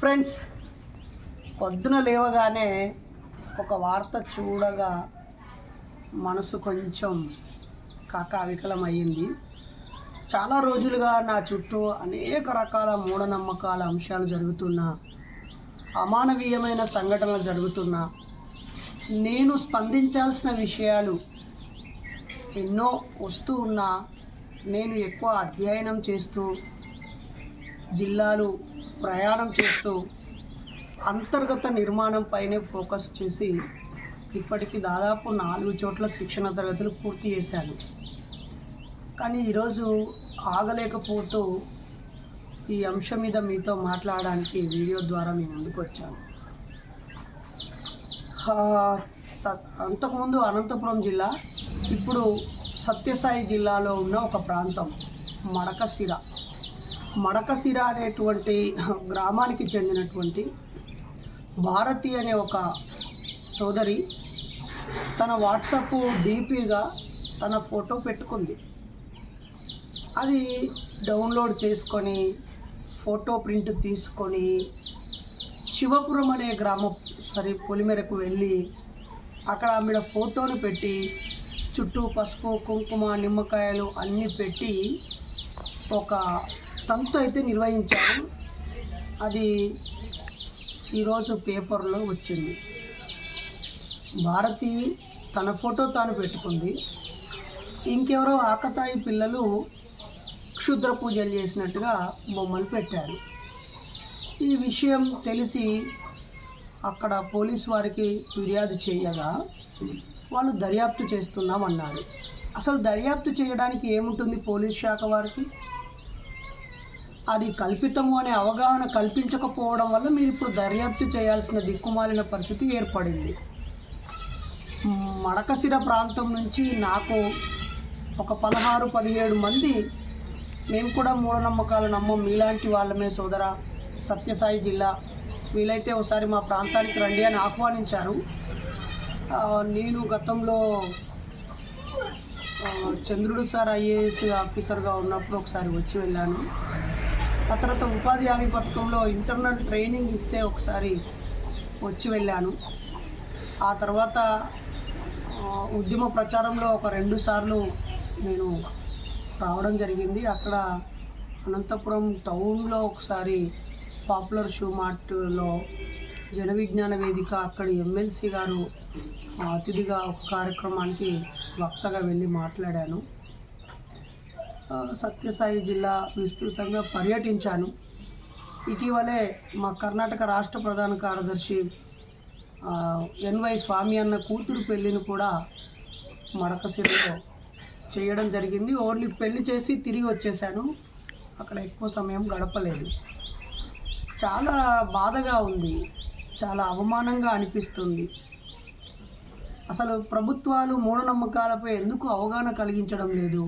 Friends పొద్దున లేవగానే ఒక వార్త చూడగా మనసు కొంచెం కాకావికలం అయ్యింది చాలా రోజులుగా నా చుట్టూ అనేక రకాల మూఢనమ్మకాల అంశాలు జరుగుతున్నా అమానవీయమైన సంఘటనలు జరుగుతున్నా. నేను స్పందించాల్సిన విషయాలు ఎన్నో వస్తూ ఉన్నా నేను ఎక్కువ అధ్యయనం చేస్తూ జిల్లాలు ప్రయాణం చేస్తూ అంతర్గత నిర్మాణం పైనే ఫోకస్ చేసి ఇప్పటికి దాదాపు నాలుగు చోట్ల శిక్షణ తరగతులు పూర్తి చేశాను కానీ ఈరోజు ఆగలేకపోతూ ఈ అంశం మీద మీతో మాట్లాడడానికి వీడియో ద్వారా మీ ముందుకు వచ్చాను. సత్ అంతకుముందు అనంతపురం జిల్లా ఇప్పుడు సత్యసాయి జిల్లాలో ఉన్న ఒక ప్రాంతం మడకశిర. మడకసిర అనేటువంటి గ్రామానికి చెందినటువంటి భారతి అనే ఒక సోదరి తన వాట్సాప్ డీపీగా తన ఫోటో పెట్టుకుంది. అది డౌన్లోడ్ చేసుకొని ఫోటో ప్రింట్ తీసుకొని శివపురం అనే గ్రామం సరే పొలిమేరకు వెళ్ళి అక్కడ ఆమె ఫోటోను పెట్టి చుట్టూ పసుపు కుంకుమ నిమ్మకాయలు అన్నీ పెట్టి ఒక తంతు అయితే నిర్వహించారు. అది ఈరోజు పేపర్లో వచ్చింది. భారతి తన ఫోటో తాను పెట్టుకుంది. ఇంకెవరో ఆకతాయి పిల్లలు క్షుద్ర పూజలు చేసినట్టుగా బొమ్మలు పెట్టారు. ఈ విషయం తెలిసి అక్కడ పోలీస్ వారికి ఫిర్యాదు చేయగా వాళ్ళు దర్యాప్తు చేస్తున్నామన్నారు. అసలు దర్యాప్తు చేయడానికి ఏముంటుంది పోలీస్ శాఖ వారికి? అది కల్పితము అనే అవగాహన కల్పించకపోవడం వల్ల మీరు ఇప్పుడు దర్యాప్తు చేయాల్సిన దిక్కుమాలిన పరిస్థితి ఏర్పడింది. మడకసిర ప్రాంతం నుంచి నాకు ఒక పదహారు పదిహేడు మంది మేము కూడా మూఢనమ్మకాలు నమ్మం. మీలాంటి వాళ్ళమే సోదర సత్యసాయి జిల్లా. వీలైతే ఒకసారి మా ప్రాంతానికి రండి అని ఆహ్వానించారు. నేను గతంలో చంద్రుడు సార్ ఐఏఎస్ ఆఫీసర్గా ఉన్నప్పుడు ఒకసారి వచ్చి వెళ్ళాను. ఆ తర్వాత ఉపాధి హామీ పథకంలో ఇంటర్నల్ ట్రైనింగ్ ఇస్తే ఒకసారి వచ్చి వెళ్ళాను. ఆ తర్వాత ఉద్యమ ప్రచారంలో ఒక రెండు సార్లు నేను రావడం జరిగింది. అక్కడ అనంతపురం టౌన్లో ఒకసారి పాపులర్ షూ మార్ట్లో జన విజ్ఞాన వేదిక అక్కడి ఎమ్మెల్సీ గారు అతిథిగా ఒక కార్యక్రమానికి వక్తగా వెళ్ళి మాట్లాడాను. సత్యసాయి జిల్లా విస్తృతంగా పర్యటించాను. ఇటీవలే మా కర్ణాటక రాష్ట్ర ప్రధాన కార్యదర్శి ఎన్వై స్వామి అన్న కూతురు పెళ్ళిని కూడా మడకశిరలో చేయడం జరిగింది. ఓన్లీ పెళ్ళి చేసి తిరిగి వచ్చేసాను. అక్కడ ఎక్కువ సమయం గడపలేదు. చాలా బాధగా ఉంది. చాలా అవమానంగా అనిపిస్తుంది. అసలు ప్రభుత్వాలు మూఢనమ్మకాలపై ఎందుకు అవగాహన కలిగించడం లేదు?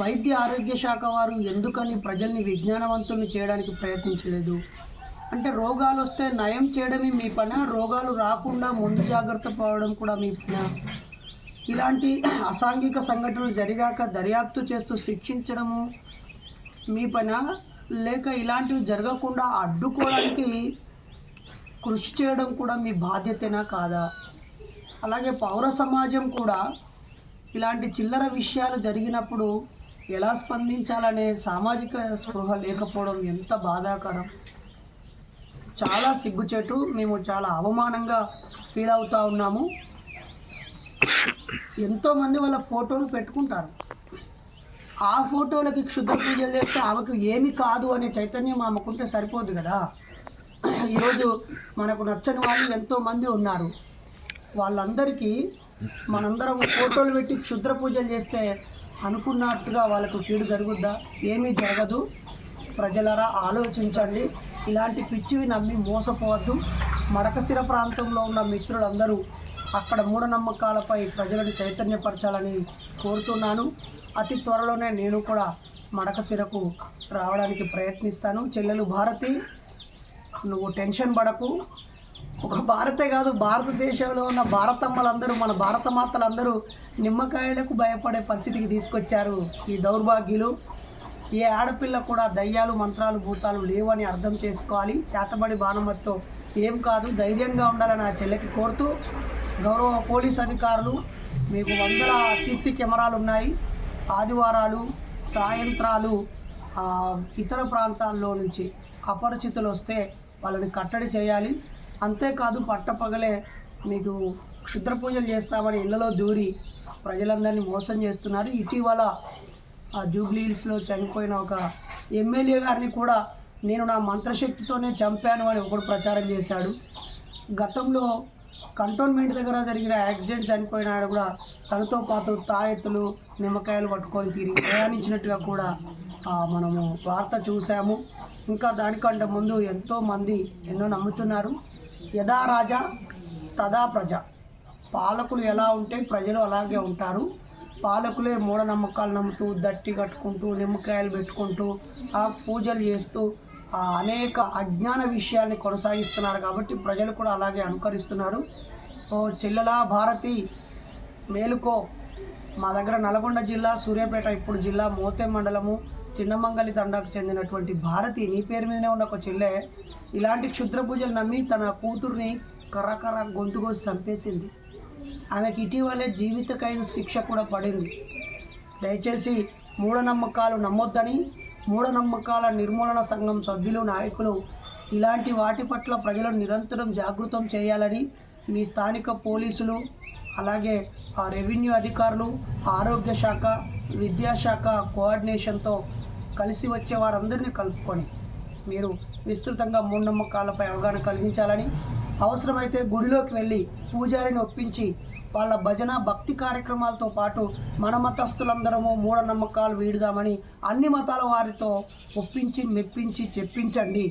వైద్య ఆరోగ్య శాఖ వారు ఎందుకని ప్రజల్ని విజ్ఞానవంతుల్ని చేయడానికి ప్రయత్నించలేదు? అంటే రోగాలు వస్తే నయం చేయడమే మీ పని? రోగాలు రాకుండా ముందు జాగ్రత్త పడడం కూడా మీ పని? ఇలాంటి అసాంఘిక సంఘటనలు జరిగాక దర్యాప్తు చేస్తూ శిక్షించడము మీ పని? లేక ఇలాంటివి జరగకుండా అడ్డుకోవడానికి కృషి చేయడం కూడా మీ బాధ్యతేనా కాదా? అలాగే పౌర సమాజం కూడా ఇలాంటి చిల్లర విషయాలు జరిగినప్పుడు ఎలా స్పందించాలనే సామాజిక స్పృహ లేకపోవడం ఎంత బాధాకరం? చాలా సిగ్గుచేటు మేము చాలా అవమానంగా ఫీల్ అవుతూ ఉన్నాము. ఎంతోమంది వాళ్ళ ఫోటోలు పెట్టుకుంటారు. ఆ ఫోటోలకి క్షుద్ర పూజలు చేస్తే ఆమెకు ఏమి కాదు అనే చైతన్యం ఆమెకుంటే సరిపోదు కదా. ఈరోజు మనకు నచ్చని వాళ్ళు ఎంతోమంది ఉన్నారు. వాళ్ళందరికీ మనందరం ఫోటోలు పెట్టి క్షుద్ర పూజలు చేస్తే అనుకున్నట్టుగా వాళ్ళకు కీడు జరుగుద్దా? ఏమీ జరగదు. ప్రజలరా ఆలోచించండి. ఇలాంటి పిచ్చివి నమ్మి మోసపోవద్దు. మడకశిర ప్రాంతంలో ఉన్న మిత్రులందరూ అక్కడ మూఢనమ్మకాలపై ప్రజలను చైతన్యపరచాలని కోరుతున్నాను. అతి త్వరలోనే నేను కూడా మడకశిరకు రావడానికి ప్రయత్నిస్తాను. చెల్లెలు భారతి నువ్వు టెన్షన్ పడకు. ఒక భారతే కాదు భారతదేశంలో ఉన్న భారతమ్మలందరూ మన భారత మాతలందరూ నిమ్మకాయలకు భయపడే పరిస్థితికి తీసుకొచ్చారు ఈ దౌర్భాగ్యులు. ఏ ఆడపిల్ల కూడా దయ్యాలు మంత్రాలు భూతాలు లేవని అర్థం చేసుకోవాలి. చేతబడి బాణమతితో ఏం కాదు ధైర్యంగా ఉండాలని ఆ చెల్లెకి కోరుతూ గౌరవ పోలీస్ అధికారులు మీకు వందల సీసీ కెమెరాలు ఉన్నాయి. ఆదివారాలు సాయంత్రాలు ఇతర ప్రాంతాల్లో నుంచి అపరిచితులు వస్తే వాళ్ళని కట్టడి చేయాలి. అంతేకాదు పట్టపగలే మీకు క్షుద్ర పూజలు చేస్తామని ఇళ్ళలో దూరి ప్రజలందరినీ మోసం చేస్తున్నారు. ఇటీవల ఆ జూబ్లీహిల్స్లో చనిపోయిన ఒక ఎమ్మెల్యే గారిని కూడా నేను నా మంత్రశక్తితోనే చంపాను అని ఒకడు ప్రచారం చేశాడు. గతంలో కంటోన్మెంట్ దగ్గర జరిగిన యాక్సిడెంట్ చనిపోయిన ఆయన కూడా తనతో పాటు తాయెత్తులు నిమ్మకాయలు పట్టుకొని తిరిగి ప్రయాణించినట్టుగా కూడా మనము వార్త చూసాము ఇంకా దానికంటే ముందు ఎంతోమంది ఎన్నో నమ్ముతున్నారు. యథా రాజా తదా ప్రజ. పాలకులు ఎలా ఉంటే ప్రజలు అలాగే ఉంటారు. పాలకులే మూఢనమ్మకాలు నమ్ముతూ దట్టి కట్టుకుంటూ నిమ్మకాయలు పెట్టుకుంటూ ఆ పూజలు చేస్తూ ఆ అనేక అజ్ఞాన విషయాల్ని కొనసాగిస్తున్నారు కాబట్టి ప్రజలు కూడా అలాగే అనుకరిస్తున్నారు. ఓ చెల్లెలా భారతి మేలుకో. మా దగ్గర నల్గొండ జిల్లా సూర్యాపేట ఇప్పుడు జిల్లా మోతే మండలము. చిన్నమంగళి తండాకు చెందినటువంటి భారతి నీ పేరు మీదనే ఉన్న ఒక చెల్లె ఇలాంటి క్షుద్ర పూజలు నమ్మి తన కూతుర్ని కర్రకర్ర గొంతు కోసి చంపేసింది. ఆమెకి ఇటీవలే జీవిత ఖైదు శిక్ష కూడా పడింది. దయచేసి మూఢనమ్మకాలు నమ్మొద్దని మూఢనమ్మకాల నిర్మూలన సంఘం సభ్యులు నాయకులు ఇలాంటి వాటి పట్ల ప్రజలను నిరంతరం జాగృతం చేయాలని మీ స్థానిక పోలీసులు అలాగే ఆ రెవెన్యూ అధికారులు ఆరోగ్య శాఖ విద్యాశాఖ కోఆర్డినేషన్తో కలిసి వచ్చే వారందరినీ కలుపుకొని మీరు విస్తృతంగా మూఢనమ్మకాలపై అవగాహన కలిగించాలని అవసరమైతే గుడిలోకి వెళ్ళి పూజారిని ఒప్పించి వాళ్ళ భజన భక్తి కార్యక్రమాలతో పాటు మన మతస్థులందరము మూఢనమ్మకాలు వీడుదామని అన్ని మతాల వారితో ఒప్పించి మెప్పించి చెప్పించండి.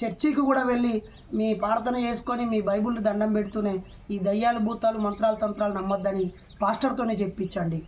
చర్చికి కూడా వెళ్ళి మీ ప్రార్థన చేసుకొని మీ బైబిల్ దండం పెడుతూనే ఈ దయ్యాలు భూతాలు మంత్రాలు తంత్రాలు నమ్మొద్దని పాస్టర్తోనే చెప్పించండి.